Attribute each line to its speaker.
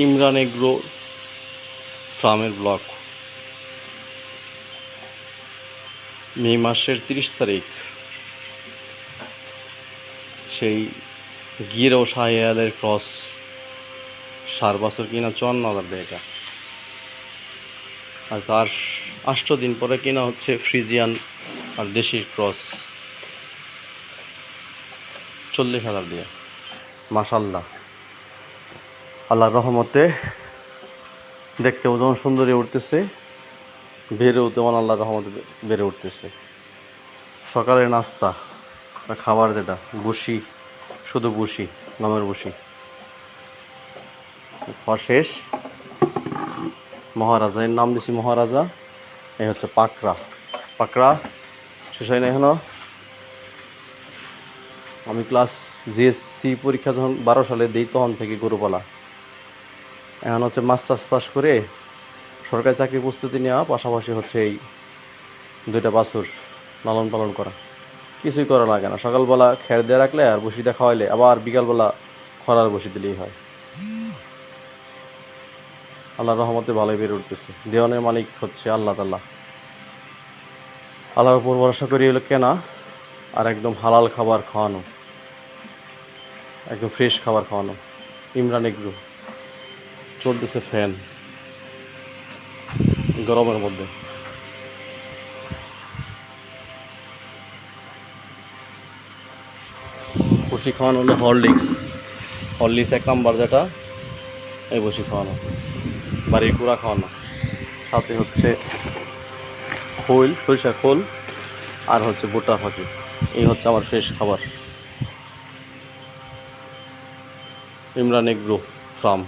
Speaker 1: Imran agro ফার্মের block. May মাসের তিরিশ তারিখ, সেই গির ও শাহিয়ালের ক্রস সার বছর কিনা চুয়ান্ন হাজার দেয় এটা। আর তার আষ্ট দিন পরে কিনা হচ্ছে ফ্রিজিয়ান আর দেশির ক্রস চল্লিশ হাজার দিয়ে। মাসাল্লাহ আল্লাহর রহমতে দেখতেও যেমন সুন্দরী উঠতেছে, বেড়েও তেমন আল্লাহর রহমতে বেড়ে উঠতেছে। সকালের নাস্তা খাবার যেটা বসি শুধু বসি নামের বসি শেষ। মহারাজা, এর নাম দিছি মহারাজা, এই হচ্ছে পাকড়া। পাকড়া শেষ হয় না এখনও? আমি ক্লাস জিএসসি পরীক্ষা যখন বারো সালে দিই, তখন থেকে গরুপালা। এখন হচ্ছে মাস্টার্স পাস করে সরকারি চাকরি প্রস্তুতি নেওয়া, পাশাপাশি হচ্ছে এই দুইটা বাছুর লালন পালন করা। কিছুই করা লাগে না। সকালবেলা খের দিয়ে রাখলে আর বসিটা খাওয়াইলে আবার বিকালবেলা খরার বসি দিলেই হয়। আল্লাহর রহমতে ভালোই বেড়ে উঠতেছে। দেওয়ানের মালিক হচ্ছে আল্লাহ তাল্লাহ আল্লাহর উপর ভরসা করি হলো কেনা আর একদম হালাল খাবার খাওয়ানো। একদম ফ্রেশ খাবার খাওয়ানো। ইমরান এগ্রু। চলতেছে ফ্যান গরমের মধ্যে। বসি খাওয়ানো হলো হরলিক্স। হরলিক্স এক নাম্বার যেটা, এই বসি খাওয়ানো। বাড়ির কুড়া খাওয়ানো। সাথে হচ্ছে খোল সরিষা খোল আর হচ্ছে ভুট্টা ফাঁকি। এই হচ্ছে আমার ফ্রেশ খাবার। Imran agro farm.